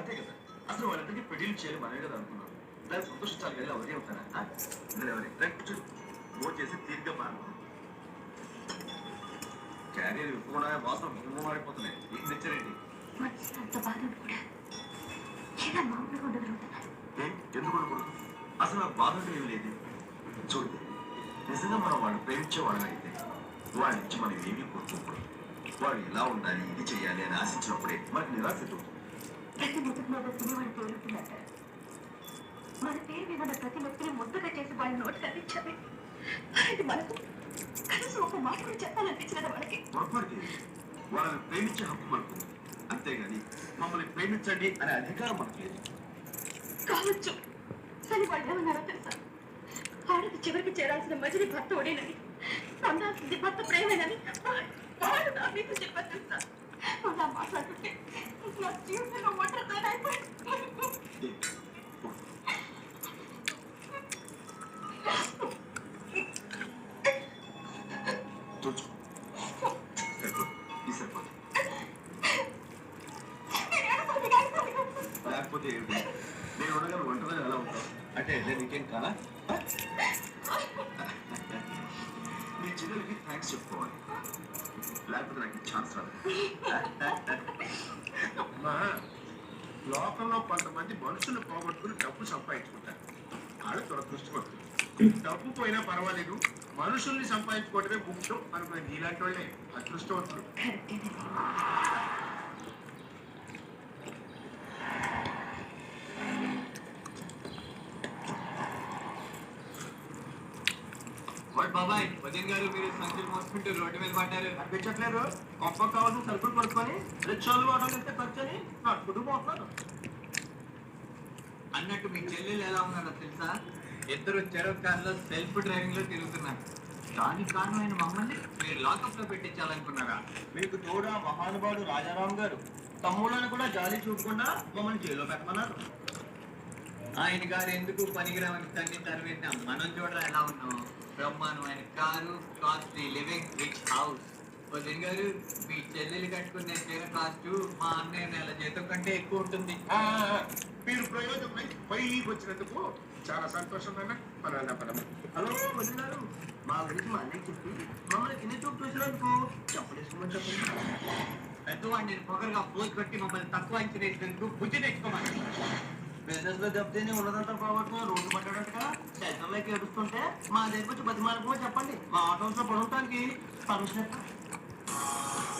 అంతే కదా. అసలు వాళ్ళందరికీ పెళ్ళి చేయాలి మనమే కదా అనుకున్నాం. దాన్ని సంతోషించాలి? ఇందులో ఎవరే? రైట్ కూర్చో. ఫోన్ చేసి తీరిగ్గా మాను క్యారియర్ ఎక్కువ వాసన భూమి మారిపోతున్నాయి. ఏం ఏ? ఎందుకు ఉండకూడదు? అసలు ఆ బాధ ఏమి లేదు. చూడు నిజంగా మనం వాడిని ప్రేమించే వాళ్ళైతే వాడి నుంచి మనం ఏమీ కోరుకోకూడదు. వాడు ఇలా ఉండాలి ఇది చేయాలి అని ఆశించినప్పుడే మనకి నిరాశ ఎదుగుతుంది ప్రతి ముద్దుకు మీద తినేవాడు మన పేరు మీద ఉన్న ప్రతి వ్యక్తిని ముద్దగా చేసి వాళ్ళ నోటికి అందించాలి ఇది మనకు కనీసం ఒక మాట కూడా చెప్పాలనిపించినది వాళ్ళకి పొరపాటు వాళ్ళని ప్రేమించే హక్కు మనకు అంతేగాని మమ్మల్ని ప్రేమించండి అనే అధికారం మనకు లేదు కావచ్చు కానీ వాళ్ళు ఏమన్నారో తెలుసా ఆడది చివరికి చేరాల్సిన మజిలి భర్త ఒడేనని పొందాల్సింది భర్త ప్రేమేనని వాళ్ళు నా మీద చెప్పారు తెలుసా వాళ్ళు మాట్లాడుతుంటే నా జీవితంలో లేకపోతే ఏమిటి? నేను ఉండగా ఒంటరిగా ఎలా ఉంటాను అంటే నేను ఇంకేం కాదా? మీ చిన్నలకి థ్యాంక్స్ చెప్పుకోవాలి. లేకపోతే నాకు ఛాన్స్ రాదు. అమ్మా లోకంలో కొంతమంది మనుషులు పోగొట్టుకుని డబ్బు సంపాదించుకుంటారు. వాళ్ళు దురదృష్టపడుతుంది డబ్బు పోయినా పర్వాలేదు. మనుషుల్ని సంపాదించుకోవడమే ముఖ్యం. అనుకునే నీలాంటి వాళ్ళే అదృష్టవంతులు. వాడు బాబాయ్ వదిన గారు మీరు సంచులు మోసుకుంటూ రోడ్డు మీద పడ్డారు. అనిపించట్లేదు. గొప్ప కావాల్సిన సరుకులు కొనుక్కొని రిక్షాలు వాడలు ఇస్తే ఖర్చని నడుపుకుంటూ పోతాను అన్నట్టు మీ చెల్లెలు ఎలా ఉన్నారో తెలుసా? ఇద్దరు చెరొక కార్లో సెల్ఫ్ డ్రైవింగ్లో తిరుగుతున్నారు. దానికి కారణమైన మమ్మల్ని మీరు లాకప్లో పెట్టించాలనుకున్నారా? మీకు తోడా మహానుభావుడు రాజారాం గారు తమ్ముళ్ళని కూడా జాలి చూడకుండా మమ్మల్ని జైల్లో పెట్టమన్నారు. ఆయన గారు ఎందుకు పనికిరామని తన్ని తరివేద్దాం మనం చూడరా ఎలా ఉన్నాం బ్రహ్మాండమైన car costly living rich house. వదిన గారు మీ చెల్లెలు కట్టుకునే చీర కాస్ట్ మా అన్నయ్య నెల జీతం కంటే ఎక్కువ ఉంటుంది. మీరు ప్రయోజనమై పైకి వచ్చినందుకు చాలా సంతోషం అన్న పరాన్న పరమ హలో వదిలారు మా గురించి మా అన్నయ్య చెప్పి మమ్మల్ని కింద చూపు చూసినందుకు చెప్పలేసుకోమని చెప్పండి. పెద్దవాడిని నేను పొగరుగా పోస్ట్ పెట్టి మమ్మల్ని తక్కువ అంచనా వేసినందుకు బుద్ధి తెచ్చుకోమని బిజినెస్లో దెబ్బతిని ఉన్నదంతా పోగొట్టుకుని రోడ్డు పట్టడంతా సెంటర్లోకి ఏడుస్తుంటే మా దగ్గర వచ్చి బతిమాలకు చెప్పండి. మా ఆటోస్లో పడుకోవడానికి పర్మిషన్